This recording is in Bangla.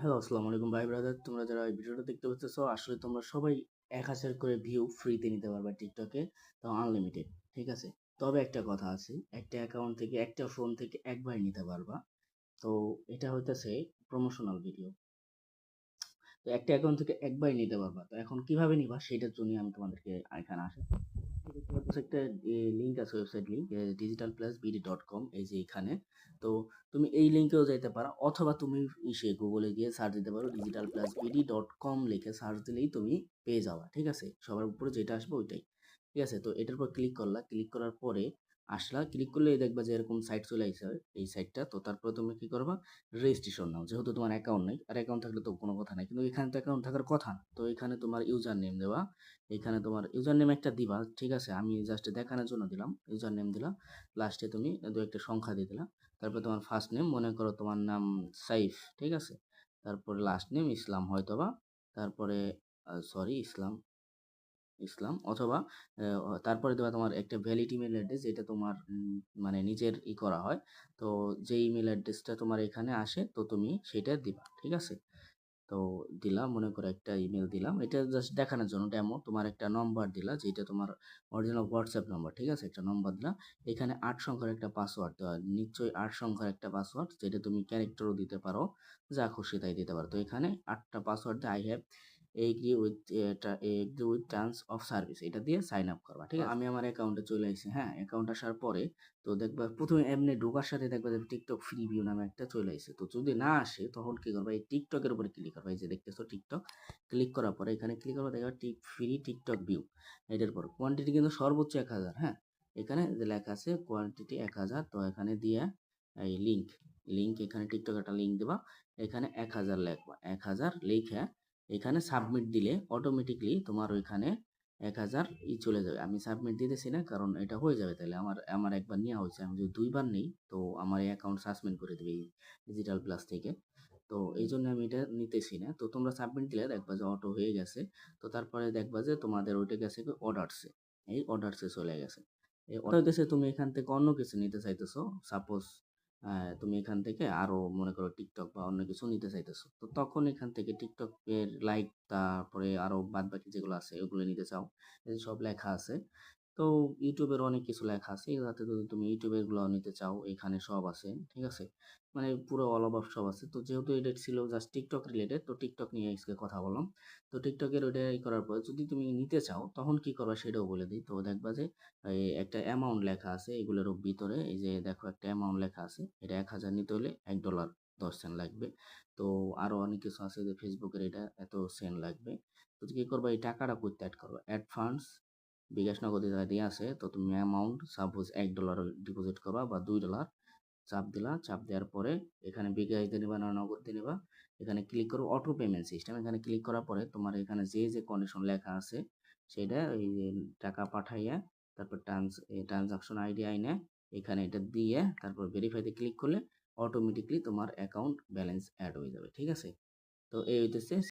হ্যালো আসসালামু আলাইকুম ভাই ব্রাদার তোমরা যারা এই ভিডিওটা দেখতে পাচ্ছ আসলে তোমরা সবাই এক হাজার করে ভিউ ফ্রিতে নিতে পারবে টিকটকে তাও আনলিমিটেড ঠিক আছে? তবে একটা কথা আছে, একটা অ্যাকাউন্ট থেকে একটা ফোন থেকে একবার নিতে পারবা। তো এটা হইতেছে প্রমোশনাল ভিডিও তো একটা অ্যাকাউন্ট থেকে একবার নিতে পারবা। তো এখন কীভাবে নিবা সেটার জন্য আমি তোমাদেরকে এখানে আসি। একটা লিঙ্ক আছে website link digital plus BD dot com এই যে এখানে। তো তুমি এই লিঙ্কেও যেতে পারো, অথবা তুমি ইসে গুগলে গিয়ে সার্চ দিতে পারো digital plus BD dot com লিখে সার্চ দিলেই তুমি পেয়ে যাওয়া ঠিক আছে? সবার উপরে যেটা আসবে ওইটাই, ঠিক আছে? তো এটার উপর ক্লিক করলা ক্লিক করার পরে আসলা ক্লিক করলে দেখবা যে এরকম সাইট চলে আসে এই সাইটটা তো তারপরে তুমি কি করবা? রেজিস্ট্রেশন নাও। যেহেতু তোমার অ্যাকাউন্ট নেই, আর অ্যাকাউন্ট থাকলে তো কোনো কথা নাই। কিন্তু এখানে তো অ্যাকাউন্ট থাকার কথা। তো এখানে তোমার ইউজার নেম দেওয়া, এখানে তোমার ইউজার নেম একটা দিবা, ঠিক আছে? আমি জাস্ট দেখানোর জন্য দিলাম ইউজার নেম দিলাম লাস্টে তুমি দু একটা সংখ্যা দিয়ে দিলা। তারপরে তোমার ফার্স্ট নেম মনে করো তোমার নাম সাইফ, ঠিক আছে? তারপরে লাস্ট নেম ইসলাম হয়তোবা। তারপরে সরি ইসলাম। ইসলাম অথবা তারপরে দেওয়া তোমার একটা ভ্যালিড ইমেল অ্যাড্রেস যেটা তোমার মানে নিজের ই করা হয়, তো যে ইমেল অ্যাড্রেসটা তোমার এখানে আসে, তো তুমি সেটা দিবা, ঠিক আছে? তো দিলাম, মনে করো একটা ইমেল দিলাম, এটা জাস্ট দেখানোর জন্য ডেমো তোমার একটা নম্বর দিলা, যেটা তোমার অরিজিনাল হোয়াটসঅ্যাপ নম্বর ঠিক আছে? একটা নম্বর দিলাম এখানে আট সংখ্যার একটা পাসওয়ার্ড দেওয়া, নিশ্চয়ই আট সংখ্যার একটা পাসওয়ার্ড যেটা তুমি ক্যারেক্টারও দিতে পারো, যা খুশি তাই দিতে পারো, তো এখানে আটটা পাসওয়ার্ড দিয়ে I have agree with agree with terms of service এটা দিয়ে সাইন আপ করবা ঠিক আছে? আমি আমার অ্যাকাউন্টে চলে এসেছি হ্যাঁ? অ্যাকাউন্ট আসার পরে তো দেখবা প্রথমে এমনি ঢোকার সাথে দেখবা যে টিকটক ফ্রি ভিউ নামে একটা চলে এসেছে তো যদি না আসে তখন কি করবা? এই টিকটকের উপরে ক্লিক করবা। এই যে দেখতেছো টিকটক ক্লিক করার পরে এখানে ক্লিক করবা দেখবা টিক ফ্রি টিকটক ভিউ এটার পর। কোয়ান্টিটি কিন্তু সর্বোচ্চ এক হাজার হ্যাঁ? এখানে যে লেখা আছে কোয়ান্টিটি এক হাজার তো এখানে দিয়ে এই লিঙ্ক লিঙ্ক এখানে টিকটক একটা লিঙ্ক দেবা। এখানে এক হাজার লেখবা। এক হাজার লিখে এখানে সাবমিট দিলে অটোমেটিকলি তোমার ওইখানে এক হাজার ই চলে যাবে। আমি সাবমিট দিতেছি না, কারণ এটা হয়ে যাবে তাহলে। আমার আমার একবার নেওয়া হয়েছে। আমি যদি দুইবার নেই, তো আমার এই অ্যাকাউন্ট সাসপেন্ড করে দেবে এই ডিজিটাল প্লাস থেকে। তো এই জন্য আমি এটা নিতেছি না। তো তোমরা সাবমিট দিলে দেখবা যে অটো হয়ে গেছে। তো তারপরে দেখবা যে তোমাদের ওইটা গেছে অর্ডারসে এই অর্ডারসে চলে গেছে। এই অর্ডার গেছে তুমি এখান থেকে অন্য কিছু নিতে চাইতেছো। সাপোজ তুমি এখান থেকে আরও মনে করো টিকটক বা অন্য কিছু নিতে চাইতেছো। তো তখন এখান থেকে টিকটকের লাইক তারপরে আরও বাদ বাকি যেগুলো আছে ওগুলো নিতে চাও। সব লেখা আছে। তো ইউটিউবের অনেক কিছু লেখা আছে। যাতে যদি তুমি ইউটিউবেরগুলো নিতে চাও, এখানে সব আছে, ঠিক আছে? মানে পুরো অল ওভার সব আছে। তো যেহেতু এটা ছিল জাস্ট টিকটক রিলেটেড তো টিকটক নিয়ে আজকে কথা বললাম। তো টিকটকের ওইটা করার পর যদি তুমি নিতে চাও, তখন কি করবা সেটাও বলে দিই। তো দেখবা যে একটা অ্যামাউন্ট লেখা আছে এগুলোর ভিতরে। এই যে দেখো একটা অ্যামাউন্ট লেখা আছে, এটা এক হাজার নিতে হলে এক ডলার দশ সেন্ট লাগবে। তো আরও অনেক কিছু আছে যে ফেসবুকের এটা এত সেন্ট লাগবে। তো কী করবা, এই টাকাটা করতে অ্যাড করবা? অ্যাড ফান্ডস বিকাশ নগদে যা দিয়ে আছে, তো তুমি অ্যামাউন্ট সাপোজ এক ডলার ডিপোজিট করবা বা দুই ডলার চাপ দিলা, চাপ দেওয়ার পরে এখানে বিকাশ দিয়ে নেবা না নগদ দিয়ে নেবা, এখানে ক্লিক করো অটো পেমেন্ট সিস্টেম এখানে ক্লিক করার পরে তোমার এখানে যে যে কন্ডিশন লেখা আছে, সেটা ওই টাকা পাঠাইয়া, তারপর ট্রান্স ট্রানজাকশন আইডি আইনে এখানে এটা দিয়ে তারপর ভেরিফাইতে ক্লিক করলে অটোমেটিকলি তোমার অ্যাকাউন্ট ব্যালেন্স অ্যাড হয়ে যাবে, ঠিক আছে? তো এই হইতেছে